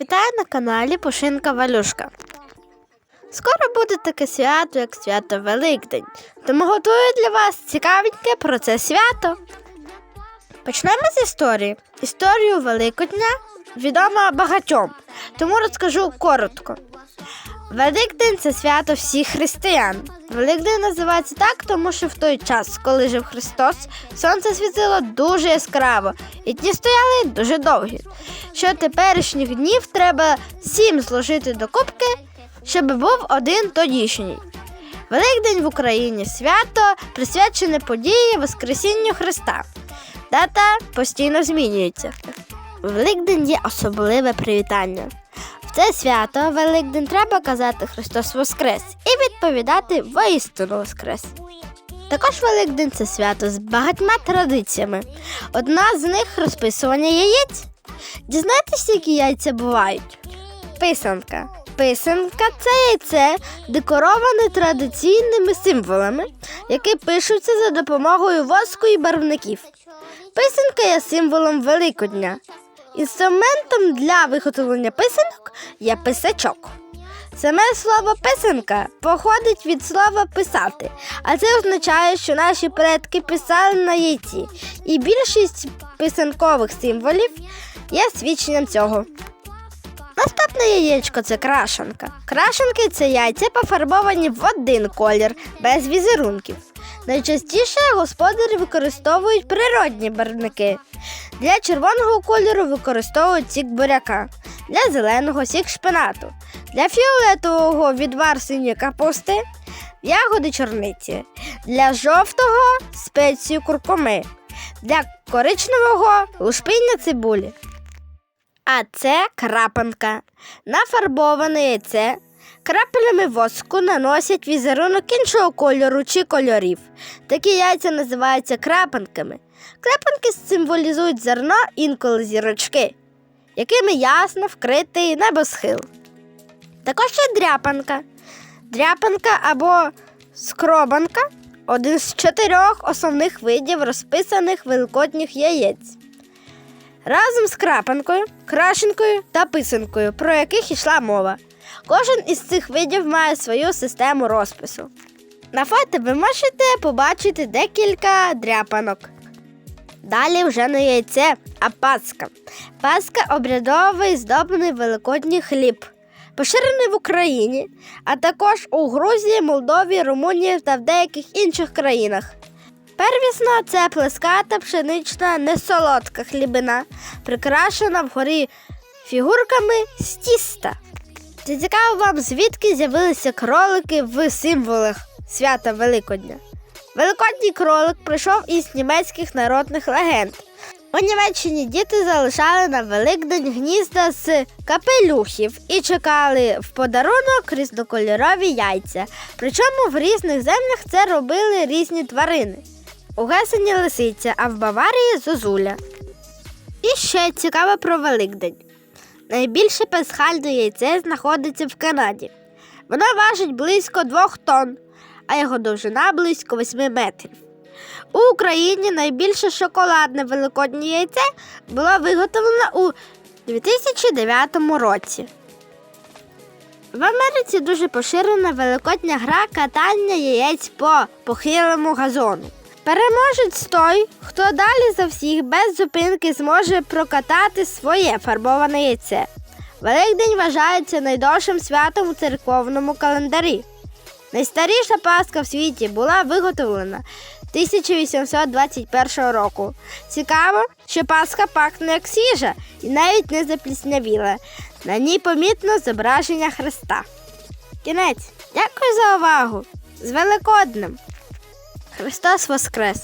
Вітаю на каналі Пушинка Валюшка. Скоро буде таке свято, як свято Великдень, тому готую для вас цікавеньке про це свято. Почнемо з історії. Історію Великодня відома багатьом, тому розкажу коротко. Великдень це свято всіх християн. Великдень називається так, тому що в той час, коли жив Христос, сонце світило дуже яскраво, і дні стояли дуже довгі. Що теперішніх днів треба сім зложити до кубки, щоб був один тодішній. Великдень в Україні свято присвячене події Воскресінню Христа. Дата постійно змінюється. Великдень є особливе привітання. Це свято Великдень треба казати Христос Воскрес і відповідати воістину Воскрес. Також Великдень це свято з багатьма традиціями. Одна з них розписування яєць. Дізнайтеся, які яйця бувають. Писанка. Писанка це яйце, декороване традиційними символами, які пишуться за допомогою воску і барвників. Писанка є символом Великодня. Інструментом для виготовлення писанок є писачок. Саме слово писанка походить від слова писати, а це означає, що наші предки писали на яйці, і більшість писанкових символів є свідченням цього. Наступне яєчко це крашенка. Крашенки це яйця пофарбовані в один колір, без візерунків. Найчастіше господарі використовують природні барвники. Для червоного кольору використовують сік буряка, для зеленого сік шпинату, для фіолетового відвар синьої капусти, ягоди чорниці, для жовтого спецію куркуми, для коричневого лушпиння цибулі. А це крапанка. Нафарбоване яйце краплями воску наносять візерунок іншого кольору чи кольорів. Такі яйця називаються крапанками. Крапанки символізують зерно, інколи зірочки, якими ясно вкритий небосхил. Також є дряпанка. Дряпанка або скробанка один з чотирьох основних видів розписаних великодніх яєць. Разом з крапанкою, крашенкою та писанкою, про яких йшла мова. Кожен із цих видів має свою систему розпису. На фото ви можете побачити декілька дряпанок. Далі вже не яйце, а паска. Паска обрядовий здобний великодній хліб, поширений в Україні, а також у Грузії, Молдові, Румунії та в деяких інших країнах. Первісно це плеската пшенична несолодка хлібина, прикрашена вгорі фігурками з тіста. Чи цікаво вам, звідки з'явилися кролики в символах свята Великодня? Великодній кролик прийшов із німецьких народних легенд. У Німеччині діти залишали на Великдень гнізда з капелюхів і чекали в подарунок різнокольорові яйця. Причому в різних землях це робили різні тварини. У Гесені лисиця, а в Баварії зозуля. І ще цікаво про Великдень. Найбільше пасхальне яйце знаходиться в Канаді. Воно важить близько 2 тонн, а його довжина близько 8 метрів. У Україні найбільше шоколадне великоднє яйце було виготовлено у 2009 році. В Америці дуже поширена великодня гра катання яєць по похилому газону. Переможець той, хто далі за всіх без зупинки зможе прокатати своє фарбоване яйце. Великдень вважається найдовшим святом у церковному календарі. Найстаріша паска в світі була виготовлена 1821 року. Цікаво, що паска пахне як свіжа і навіть не запліснявіла. На ній помітно зображення Христа. Кінець. Дякую за увагу! З Великоднем! Христос Воскрес!